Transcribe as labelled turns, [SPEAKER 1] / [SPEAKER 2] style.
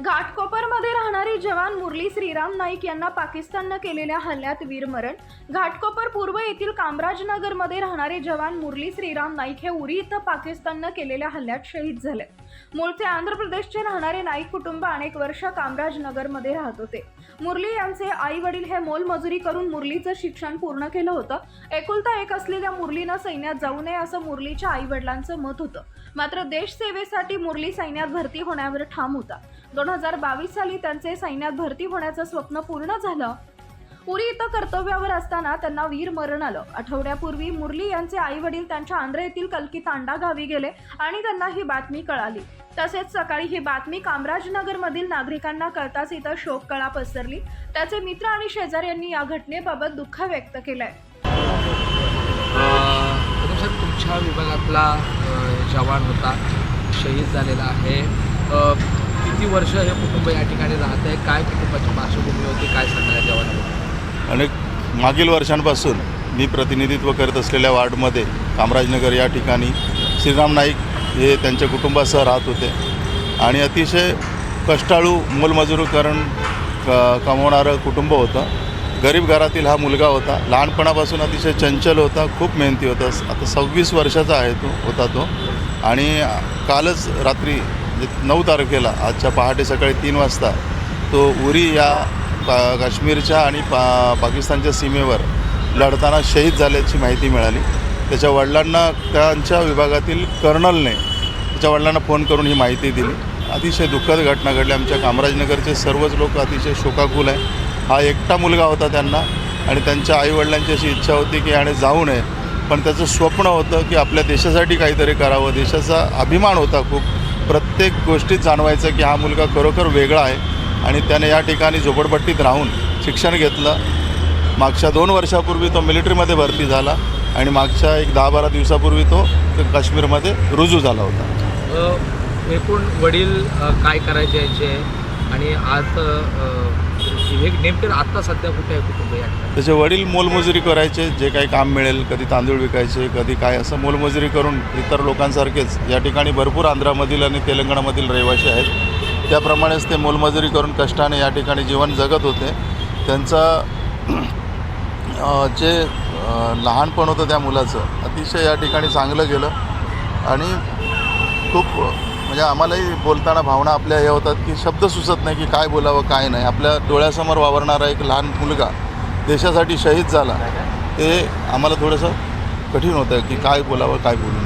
[SPEAKER 1] घाटकोपरमध्ये राहणारे जवान मुरली श्रीराम नाईक यांना पाकिस्ताननं केलेल्या हल्ल्यात वीरमरण. घाटकोपर पूर्व येथील कामराजनगरमध्ये राहणारे जवान मुरली श्रीराम नाईक हे उरी इथं पाकिस्ताननं केलेल्या हल्ल्यात शहीद झाले. मूळचे आंध्र प्रदेशचे राहणारे नाईक कुटुंब अनेक वर्ष कामराजनगरमध्ये राहत होते. मुरली यांचे आई वडील हे मोलमजुरी करून मुरलीचं शिक्षण पूर्ण केलं होतं. एकुलता एक असलेल्या मुरलीनं सैन्यात जाऊ नये असं मुरलीच्या आई वडिलांचं मत होतं. मात्र देशसेवेसाठी मुरली सैन्यात भरती होण्यावर ठाम होता. दोन हजार बावीस साली त्यांचे सैन्यात भरती होण्याचं स्वप्न पूर्ण झालं. पुरी इथं कर्तव्यावर असताना त्यांना वीर मरण आलं. आठवड्यापूर्वी मुरली यांचे आई वडील त्यांच्या आंध्र येथील कलकी तांडा गावी गेले आणि त्यांना ही बातमी कळाली. तसेच सकाळी ही बातमी कामराजनगरमधील नागरिकांना कळताच इथं शोककळा पसरली. त्याचे मित्र आणि शेजार यांनी या घटनेबाबत दुःख व्यक्त केलंय.
[SPEAKER 2] तुमच्या विभागातला जवान होता शहीद झालेला आहे. किती वर्ष हे कुटुंब या ठिकाणी राहत आहे? काय कुटुंबाची पार्श्वभूमी होती? काय सांगणार या
[SPEAKER 3] आणि मागील वर्षांपासून मी प्रतिनिधित्व करत असलेल्या वार्डमध्ये कामराजनगर या ठिकाणी श्रीराम नाईक हे त्यांच्या कुटुंबासह राहत होते. आणि अतिशय कष्टाळू मोलमजुरीकरण क कमवणारं कुटुंब होतं. गरीब घरातील हा मुलगा होता. लहानपणापासून अतिशय चंचल होता खूप मेहनती होता. आता सव्वीस वर्षाचा आहे तो होता तो. आणि कालच रात्री म्हणजे नऊ तारखेला आजच्या पहाटे सकाळी तीन वाजता तो उरी या पा काश्मीरच्या आणि पा पाकिस्तानच्या सीमेवर लढताना शहीद झाल्याची माहिती मिळाली. त्याच्या वडिलांना त्यांच्या विभागातील कर्नलने त्याच्या वडिलांना फोन करून ही माहिती दिली. अतिशय दुःखद घटना घडली. आमच्या कामराजनगरचे सर्वच लोक अतिशय शोकाकुल आहे. हा एकटा मुलगा होता त्यांना आणि त्यांच्या आईवडिलांची अशी इच्छा होती की याने जाऊ नये. पण त्याचं स्वप्न होतं की आपल्या देशासाठी काहीतरी करावं. देशाचा अभिमान होता खूप. प्रत्येक गोष्टीत जाणवायचं की हा मुलगा खरोखर वेगळा आहे आणि त्याने या ठिकाणी झोपडपट्टीत राहून शिक्षण घेतलं. मागच्या दोन वर्षापूर्वी तो मिलिटरीमध्ये भरती झाला आणि मागच्या एक दहा बारा दिवसापूर्वी तो काश्मीरमध्ये रुजू झाला होता.
[SPEAKER 2] एकूण वडील काय करायचे आणि आज करायची हे नेमकं आत्ता सध्या कुठे आहे कुटुंब या
[SPEAKER 3] त्याचे वडील मोलमजुरी करायचे जे काही काम मिळेल कधी तांदूळ विकायचे कधी काय असं मोलमजुरी करून इतर लोकांसारखेच या ठिकाणी भरपूर आंध्रामधील आणि तेलंगणामधील रहिवासी आहेत. त्याप्रमाणेच ते मोलमजुरी करून कष्टाने या ठिकाणी जीवन जगत होते. त्यांचा जे लहानपण होतं त्या मुलाचं अतिशय या ठिकाणी चांगलं गेलं. आणि खूप म्हणजे आम्हालाही बोलताना भावना आपल्या हे होतात की शब्द सुचत नाही की काय बोलावं काय नाही. आपल्या डोळ्यासमोर वावरणारा एक लहान मुलगा देशासाठी शहीद झाला. ते आम्हाला थोडंसं कठीण होतं की काय बोलावं काय बोलू